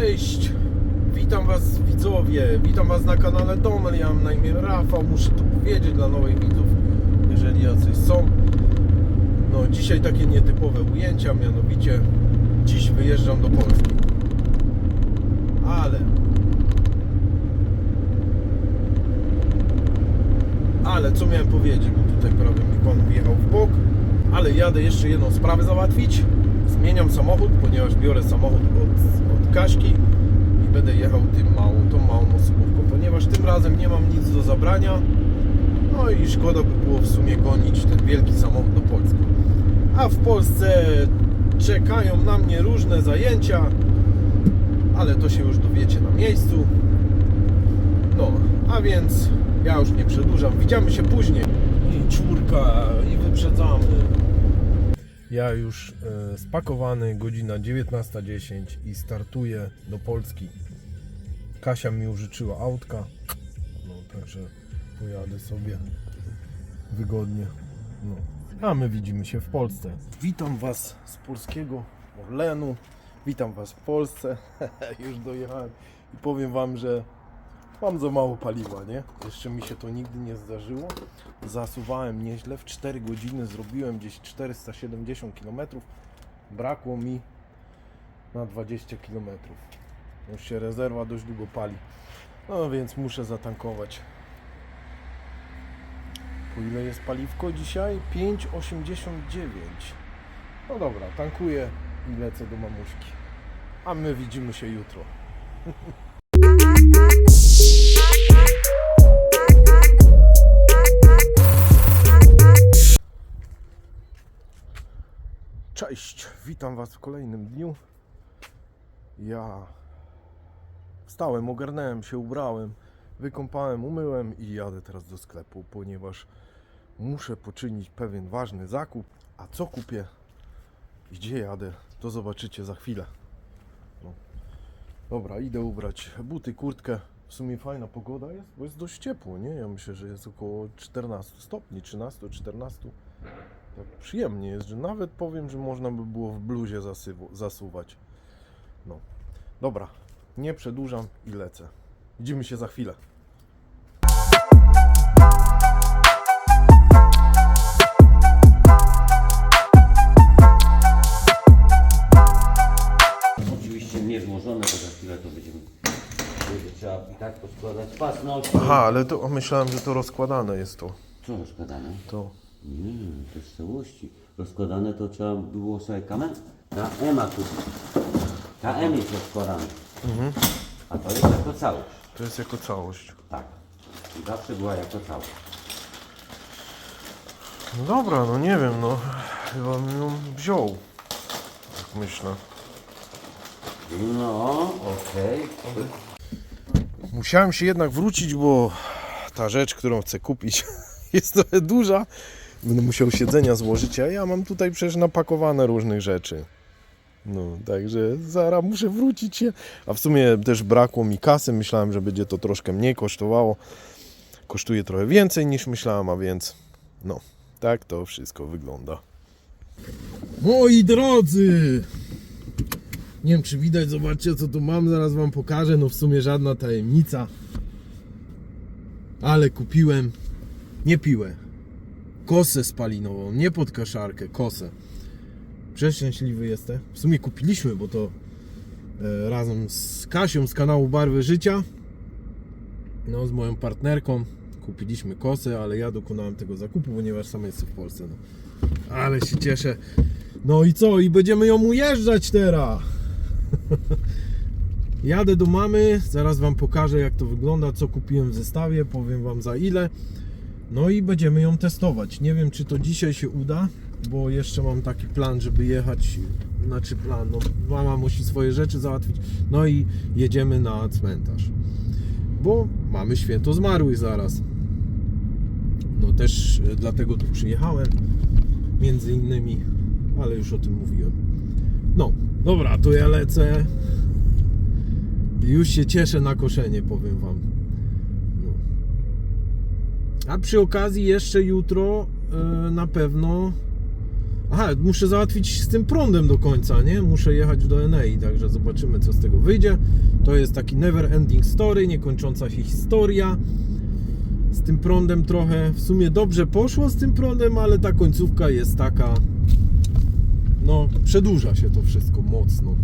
Cześć! Witam Was widzowie, witam Was na kanale Domel, ja mam na imię Rafał, muszę to powiedzieć dla nowych widzów, jeżeli jacyś są. No dzisiaj takie nietypowe ujęcia, mianowicie dziś wyjeżdżam do Polski. Ale... Ale co miałem powiedzieć, bo tutaj prawie mi pan wjechał w bok, ale jadę jeszcze jedną sprawę załatwić. Zmieniam samochód, ponieważ biorę samochód od, i będę jechał tym małą, tą małą osobówką, ponieważ tym razem nie mam nic do zabrania. No i szkoda by było w sumie gonić ten wielki samochód do Polski. A w Polsce czekają na mnie różne zajęcia, ale to się już dowiecie na miejscu. No, a więc ja już nie przedłużam. Widzimy się później. I czwórka, i wyprzedzamy. Ja już e, spakowany, godzina 19.10 i startuję do Polski. Kasia mi użyczyła autka, no także pojadę sobie wygodnie. No. A my widzimy się w Polsce. Witam Was z polskiego Orlenu. Witam Was w Polsce. Już dojechałem i powiem Wam, że mam za mało paliwa, nie? Jeszcze mi się to nigdy nie zdarzyło. Zasuwałem nieźle. W 4 godziny zrobiłem gdzieś 470 km. Brakło mi na 20 km. Już się rezerwa dość długo pali. No więc muszę zatankować. Po ile jest paliwko dzisiaj? 5,89. No dobra, tankuję i lecę do mamuśki. A my widzimy się jutro. Cześć, witam Was w kolejnym dniu. Ja wstałem, ogarnąłem się, ubrałem, wykąpałem, umyłem i jadę teraz do sklepu, ponieważ muszę poczynić pewien ważny zakup. A co kupię i gdzie jadę, to zobaczycie za chwilę. No. Dobra, idę ubrać buty, kurtkę. W sumie fajna pogoda jest, bo jest dość ciepło, nie? Ja myślę, że jest około 14 stopni, 13, 14 tak przyjemnie jest, że nawet powiem, że można by było w bluzie zasywu, zasuwać. No. Dobra, nie przedłużam i lecę. Widzimy się za chwilę. Oczywiście nie złożone, bo za chwilę to będziemy będzie trzeba i tak poskładać pasność. Aha, ale to myślałem, że to rozkładane jest to. Co rozkładane? To. Nie, to jest w całości. Rozkładane to trzeba było sobie kamer. Ta EMA tu. Ta M jest rozkładana. A to jest jako całość. To jest jako całość. Tak. I zawsze była jako całość. No dobra, no nie wiem, no. Chyba bym ją wziął. Tak myślę. No, okej. Musiałem się jednak wrócić, bo ta rzecz, którą chcę kupić, jest trochę duża. Będę musiał siedzenia złożyć, a ja mam tutaj przecież napakowane różnych rzeczy. No, także zaraz muszę wrócić się. A w sumie też brakło mi kasy. Myślałem, że będzie to troszkę mniej kosztowało. Kosztuje trochę więcej niż myślałem, a więc no, tak to wszystko wygląda. Moi drodzy! Nie wiem, czy widać, zobaczcie co tu mam, zaraz wam pokażę. No w sumie żadna tajemnica. Ale kupiłem, nie piłę, kosę spalinową, nie pod kaszarkę, kosę. Przeszczęśliwy jestem. W sumie kupiliśmy, bo to e, razem z Kasią z kanału Barwy Życia, no z moją partnerką, kupiliśmy kosę, ale ja dokonałem tego zakupu, ponieważ sam jestem w Polsce. No. Ale się cieszę. No i co? I będziemy ją ujeżdżać teraz. Jadę do mamy, zaraz Wam pokażę jak to wygląda, co kupiłem w zestawie, powiem Wam za ile. No i będziemy ją testować. Nie wiem czy to dzisiaj się uda, bo jeszcze mam taki plan, żeby jechać, znaczy plan, no mama musi swoje rzeczy załatwić, no i jedziemy na cmentarz. Bo mamy święto zmarłych zaraz. No też e, dlatego tu przyjechałem, między innymi, ale już o tym mówiłem. No, dobra, to ja lecę. Już się cieszę na koszenie, powiem Wam. A przy okazji jeszcze jutro e, na pewno Aha, muszę załatwić z tym prądem do końca, nie? Muszę jechać do Enei, także zobaczymy co z tego wyjdzie. To jest taki never ending story, niekończąca się historia. Z tym prądem trochę w sumie dobrze poszło z tym prądem, ale ta końcówka jest taka no, przedłuża się to wszystko mocno.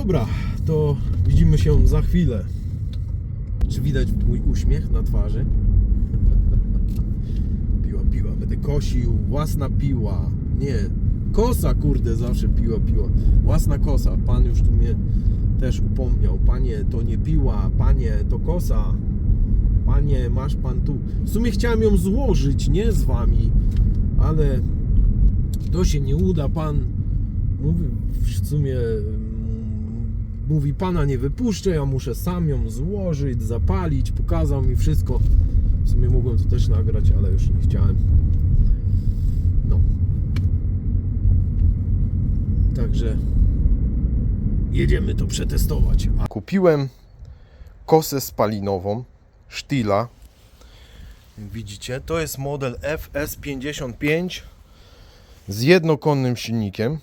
Dobra, to widzimy się za chwilę. Czy widać mój uśmiech na twarzy? Piła, piła, będę kosił, własna piła. Nie, kosa, kurde, zawsze piła, piła. Własna kosa. Pan już tu mnie też upomniał. Panie, to nie piła, panie, to kosa. Panie, masz pan tu. W sumie chciałem ją złożyć, nie z wami, ale to się nie uda. Pan mówi, w sumie mm, mówi, pana nie wypuszczę, ja muszę sam ją złożyć, zapalić. Pokazał mi wszystko. W sumie mogłem to też nagrać, ale już nie chciałem. No. Także jedziemy to przetestować. Kupiłem kosę spalinową Stila. Widzicie, to jest model FS55 z jednokonnym silnikiem.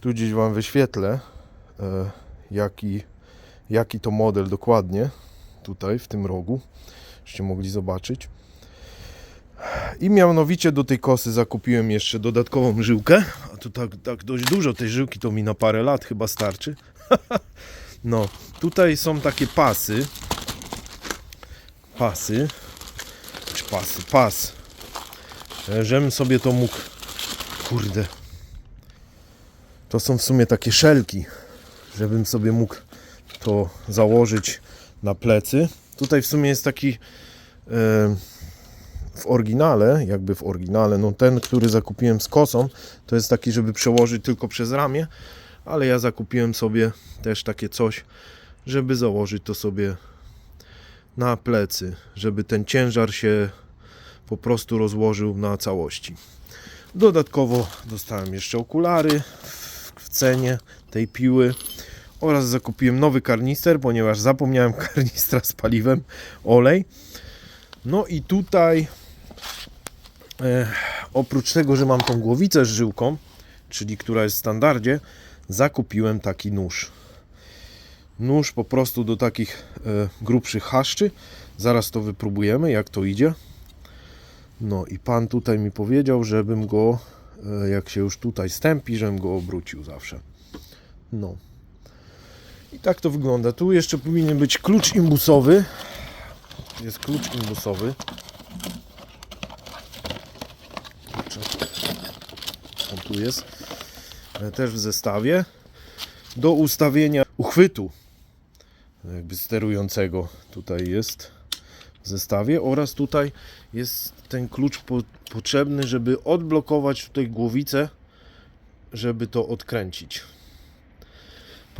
Tu gdzieś Wam wyświetlę, jaki, jaki to model dokładnie. Tutaj, w tym rogu, żeście mogli zobaczyć. I mianowicie do tej kosy zakupiłem jeszcze dodatkową żyłkę. A tu tak, tak dość dużo tej żyłki, to mi na parę lat chyba starczy. no, tutaj są takie pasy. Pasy. Czy pasy? Pas. E, Żebym sobie to mógł. Kurde. To są w sumie takie szelki, żebym sobie mógł to założyć na plecy. Tutaj w sumie jest taki e, w oryginale, jakby w oryginale, no ten, który zakupiłem z kosą, to jest taki, żeby przełożyć tylko przez ramię, ale ja zakupiłem sobie też takie coś, żeby założyć to sobie na plecy, żeby ten ciężar się po prostu rozłożył na całości. Dodatkowo dostałem jeszcze okulary w- w cenie tej piły oraz zakupiłem nowy karnister, ponieważ zapomniałem karnistra z paliwem, olej. No i tutaj e, oprócz tego, że mam tą głowicę z żyłką, czyli która jest w standardzie, zakupiłem taki nóż. Nóż po prostu do takich e, grubszych haszczy. Zaraz to wypróbujemy, jak to idzie. No i pan tutaj mi powiedział, żebym go, e, jak się już tutaj stępi, żebym go obrócił zawsze. No. I tak to wygląda. Tu jeszcze powinien być klucz imbusowy. Jest klucz imbusowy. On tu jest. Też w zestawie. Do ustawienia uchwytu jakby sterującego tutaj jest w zestawie oraz tutaj jest ten klucz po, potrzebny, żeby odblokować tutaj głowicę, żeby to odkręcić.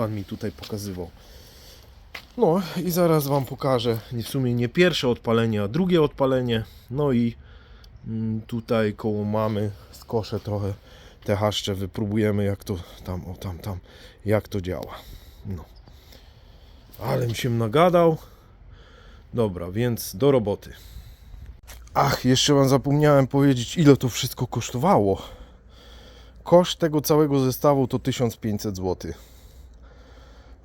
Pan mi tutaj pokazywał. No i zaraz Wam pokażę w sumie nie pierwsze odpalenie, a drugie odpalenie. No i mm, tutaj koło mamy skoszę trochę te haszcze, wypróbujemy jak to tam, o tam, tam, jak to działa. No. Ale mi się nagadał. Dobra, więc do roboty. Ach, jeszcze Wam zapomniałem powiedzieć, ile to wszystko kosztowało. Koszt tego całego zestawu to 1500 zł.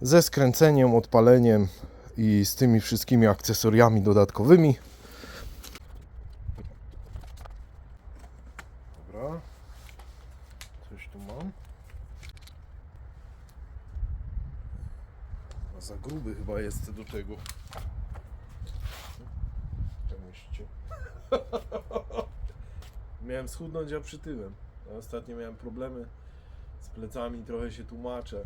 Ze skręceniem, odpaleniem i z tymi wszystkimi akcesoriami dodatkowymi. Dobra. Coś tu mam. A za gruby chyba jest do tego. Miałem schudnąć, a przytyłem. Ostatnio miałem problemy z plecami, trochę się tłumaczę.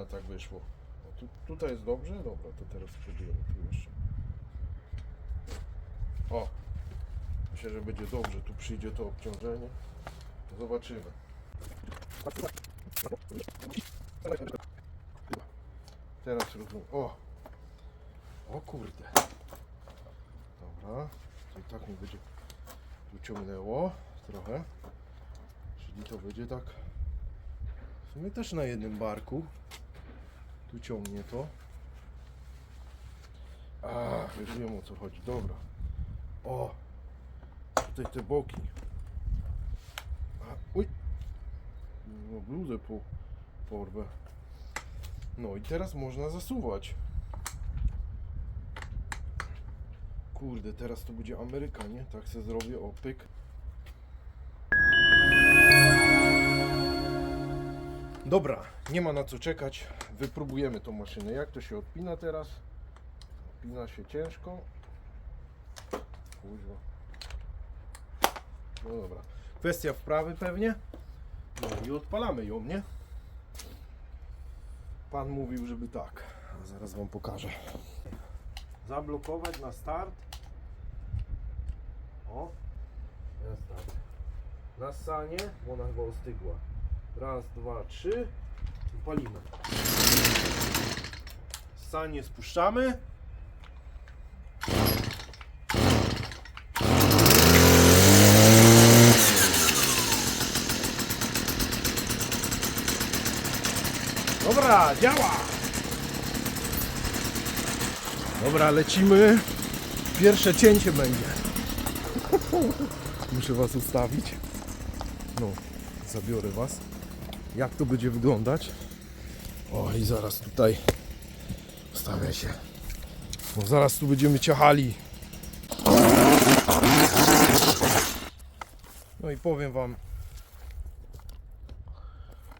A tak wyszło. O, tu, tutaj jest dobrze? Dobra, to teraz przebiłem tu jeszcze. O! Myślę, że będzie dobrze. Tu przyjdzie to obciążenie. Zobaczymy. Teraz rozumiem. O! O kurde. Dobra. To i tak mi będzie tu ciągnęło trochę. Czyli to będzie tak. W sumie też na jednym barku. Tu ciągnie to. A, już wiem o co chodzi. Dobra. O! Tutaj te boki. A, uj! No, bluzę po, porwę. No i teraz można zasuwać. Kurde, teraz to będzie Ameryka, nie? Tak se zrobię, o pyk. Dobra, nie ma na co czekać. Wypróbujemy tą maszynę. Jak to się odpina teraz? Odpina się ciężko. Kuźwa. No dobra. Kwestia wprawy pewnie. No i odpalamy ją, nie? Pan mówił, żeby tak. Zaraz wam pokażę. Zablokować na start. O. Na start. Na sanie, bo ona chyba ostygła. Raz, dwa, trzy. Palimy. Sanie spuszczamy. Dobra, działa! Dobra, lecimy. Pierwsze cięcie będzie. Muszę was ustawić. No, zabiorę was. Jak to będzie wyglądać? O, i zaraz tutaj ustawię się. Bo zaraz tu będziemy ciachali. No i powiem wam,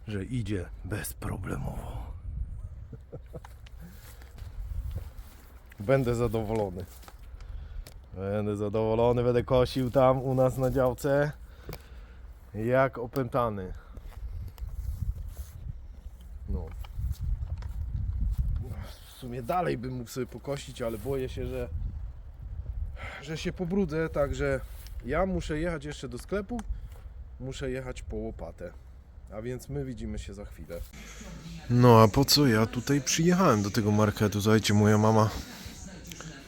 że idzie bezproblemowo. Będę zadowolony. Będę zadowolony, będę kosił tam u nas na działce jak opętany. No. W sumie dalej bym mógł sobie pokosić, ale boję się, że że się pobrudzę, także ja muszę jechać jeszcze do sklepu. Muszę jechać po łopatę. A więc my widzimy się za chwilę. No a po co ja tutaj przyjechałem do tego marketu? Słuchajcie, moja mama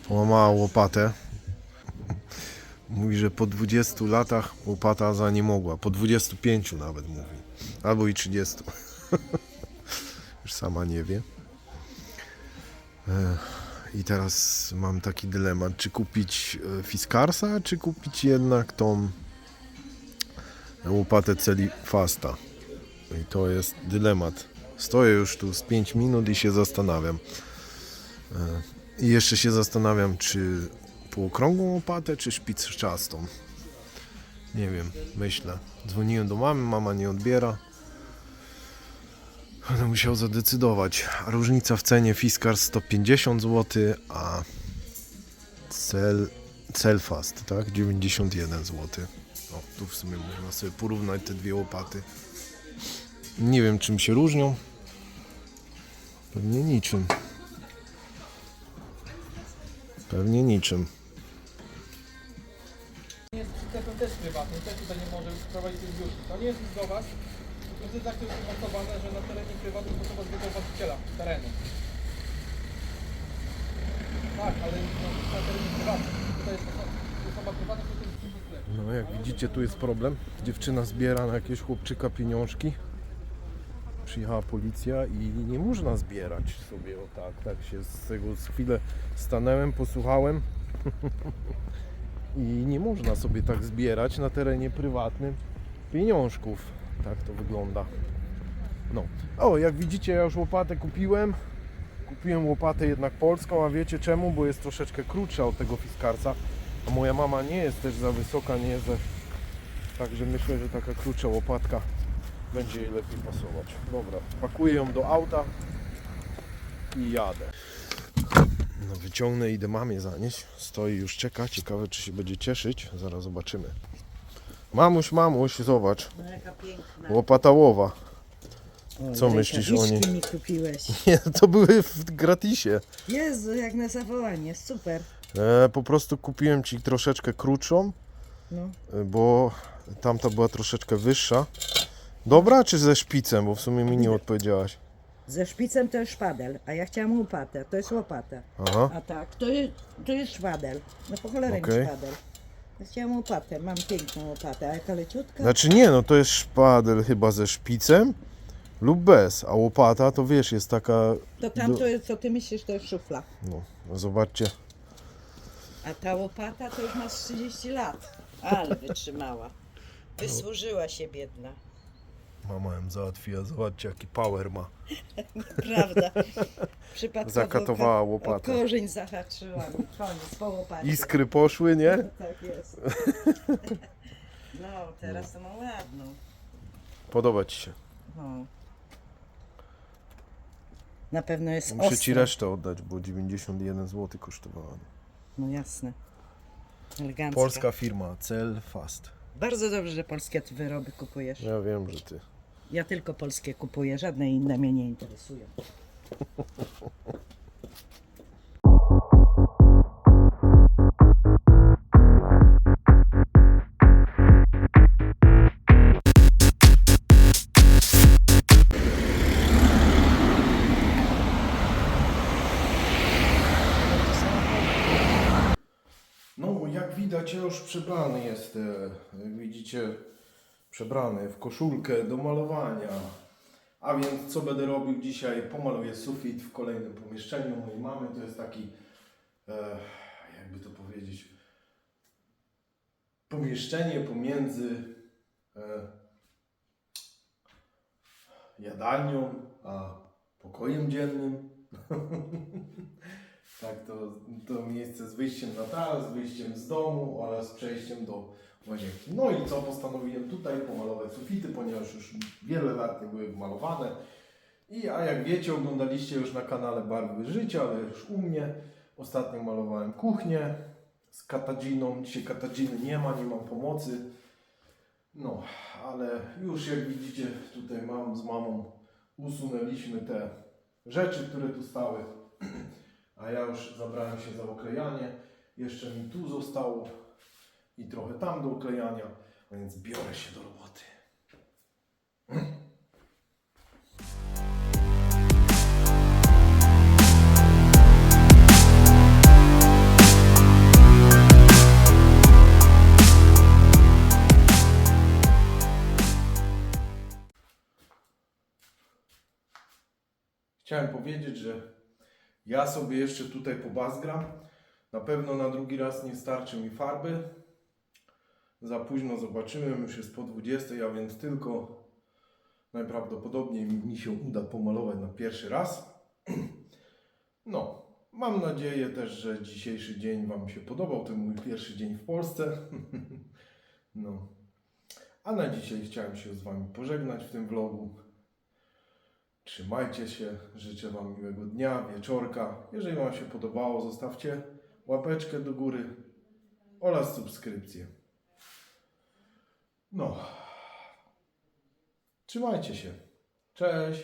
połamała łopatę. Mówi, że po 20 latach łopata za nie mogła. Po 25 nawet mówi. Albo i 30. Sama nie wie. Ech, I teraz mam taki dylemat, czy kupić e, Fiskarsa, czy kupić jednak tą łopatę Celifasta. I to jest dylemat. Stoję już tu z 5 minut i się zastanawiam. E, I jeszcze się zastanawiam, czy półokrągłą łopatę, czy szpiczastą. Nie wiem, myślę. Dzwoniłem do mamy, mama nie odbiera. Będę musiał zadecydować. Różnica w cenie Fiskar 150 zł, a Cel, tak? 91 zł. O, tu w sumie można sobie porównać te dwie łopaty. Nie wiem czym się różnią. Pewnie niczym. Pewnie niczym. jest przyczepem też prywatnym, też tutaj nie może prowadzić zbiórki. To nie jest do Was, to jest tak to jest umocowane, że na terenie prywatnym osoba zbiega właściciela terenu. Tak, ale no, na terenie prywatnym. Tutaj jest osoba, prywatna, to jest. No jak widzicie tu jest problem. Dziewczyna zbiera na jakiegoś chłopczyka pieniążki. Przyjechała policja i nie można zbierać sobie o tak. Tak się z tego z chwilę stanąłem, posłuchałem. I nie można sobie tak zbierać na terenie prywatnym pieniążków. Tak to wygląda. No. O, jak widzicie, ja już łopatę kupiłem. Kupiłem łopatę jednak polską, a wiecie czemu? Bo jest troszeczkę krótsza od tego Fiskarsa. A moja mama nie jest też za wysoka, nie jest za... Także myślę, że taka krótsza łopatka będzie jej lepiej pasować. Dobra, pakuję ją do auta i jadę. No wyciągnę, idę mamie zanieść. Stoi już czeka, ciekawe czy się będzie cieszyć. Zaraz zobaczymy. Mamuś, mamuś, zobacz. No jaka piękna. Łopata łowa. Co Oj, myślisz o niej? rękawiczki mi kupiłeś. Nie, to były w gratisie. Jezu, jak na zawołanie, super. E, po prostu kupiłem ci troszeczkę krótszą, No, e, bo tamta była troszeczkę wyższa. Dobra, czy ze szpicem? Bo w sumie mi nie odpowiedziałaś. ze szpicem to jest szpadel, a ja chciałam łopatę, to jest łopata. Aha. A tak, to jest, to jest szpadel. No po cholerę Okej. mi szpadel. Chciałam łopatę, mam piękną łopatę, a jaka leciutka. Znaczy nie, no to jest szpadel chyba ze szpicem lub bez, a łopata to wiesz, jest taka... To tam jest, co ty myślisz, to jest szufla. No, no zobaczcie, A ta łopata to już ma z 30 lat. Ale wytrzymała. Wysłużyła się biedna. Mama ją załatwiła, zobaczcie jaki power ma. Prawda. Przypadkowo Zakatowała o łopatę. Korzeń zahaczyła mi. Koniec, po łopacie. Iskry poszły, nie? Tak jest. No, teraz to ma ładną. Podoba ci się. No. Na pewno jest Muszę ci ostra. resztę oddać, bo 91 zł kosztowała. No jasne. Elegancka. Polska firma, Cel Fast. Bardzo dobrze, że polskie wyroby kupujesz. Ja wiem, że ty. Ja tylko polskie kupuję, żadne inne mnie nie interesują. No, jak widać, ja już przebrany jestem. Jak widzicie, przebrany w koszulkę do malowania. A więc co będę robił dzisiaj? Pomaluję sufit w kolejnym pomieszczeniu mojej mamy. To jest taki, e, jakby to powiedzieć, pomieszczenie pomiędzy e, jadalnią a pokojem dziennym. Tak, to, to miejsce z wyjściem na taras, wyjściem z domu oraz przejściem do łazienki. No i co postanowiłem tutaj pomalować sufity, ponieważ już wiele lat nie były malowane. I a jak wiecie, oglądaliście już na kanale Barwy Życia, ale już u mnie. Ostatnio malowałem kuchnię z katadziną. Dzisiaj katadziny nie ma, nie mam pomocy. No, ale już jak widzicie, tutaj mam z mamą usunęliśmy te rzeczy, które tu stały. A ja już zabrałem się za oklejanie. Jeszcze mi tu zostało i trochę tam do oklejania, a więc biorę się do roboty. Chciałem powiedzieć, że ja sobie jeszcze tutaj pobazgram. Na pewno na drugi raz nie starczy mi farby. Za późno zobaczyłem, już jest po 20, a więc tylko najprawdopodobniej mi się uda pomalować na pierwszy raz. No, mam nadzieję też, że dzisiejszy dzień Wam się podobał. To mój pierwszy dzień w Polsce. No. A na dzisiaj chciałem się z Wami pożegnać w tym vlogu. Trzymajcie się, życzę Wam miłego dnia, wieczorka. Jeżeli Wam się podobało, zostawcie łapeczkę do góry oraz subskrypcję. No. Trzymajcie się. Cześć.